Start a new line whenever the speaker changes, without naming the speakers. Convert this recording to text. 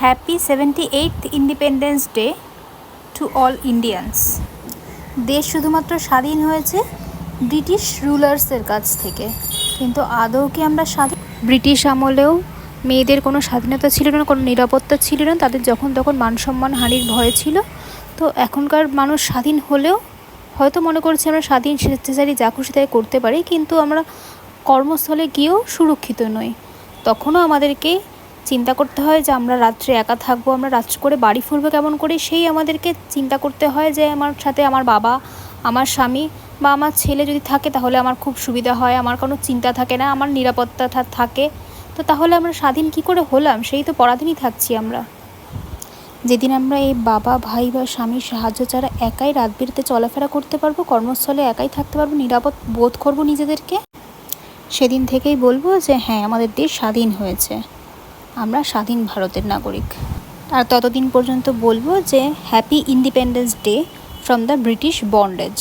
Happy seventy eight independence day to all Indians দেশ শুধুমাত্র স্বাধীন হয়েছে ব্রিটিশ রুলার্সের কাছ থেকে। কিন্তু আদৌ কি আমরা স্বাধীন? ব্রিটিশ আমলেও মেয়েদের কোনো স্বাধীনতা ছিল না, কোনো নিরাপত্তা ছিল না, তাদের যখন তখন মান সম্মান হানির ভয় ছিল। তো এখনকার মানুষ স্বাধীন হলেও হয়তো মনে করছে আমরা স্বাধীন, স্বেচ্ছাচারী যা খুশি তাই করতে পারি, কিন্তু আমরা কর্মস্থলে গিয়েও সুরক্ষিত নই। তখনও আমাদেরকে চিন্তা করতে হয় যে আমরা রাত্রে একা থাকব, আমরা রাত্রে করে বাড়ি ফিরবো কেমন করে? সেই আমাদেরকে চিন্তা করতে হয় যে আমার সাথে আমার বাবা, আমার স্বামী বা আমার ছেলে যদি থাকে তাহলে আমার খুব সুবিধা হয়, আমার কোনো চিন্তা থাকে না, আমার নিরাপত্তা থাকে। তো তাহলে আমরা স্বাধীন কী করে হলাম? সেই তো পরাধীনই থাকছি আমরা। যেদিন আমরা এই বাবা, ভাই বা স্বামীর সাহায্য ছাড়া একাই রাত বিরেতে চলাফেরা করতে পারব, কর্মস্থলে একাই থাকতে পারব, নিরাপদ বোধ করব নিজেদেরকে? সেদিন থেকেই বলব যে হ্যাঁ আমাদের দেশ স্বাধীন হয়েছে। আমরা স্বাধীন ভারতের নাগরিক। আর ততদিন পর্যন্ত বলব যে happy independence day from the British bondage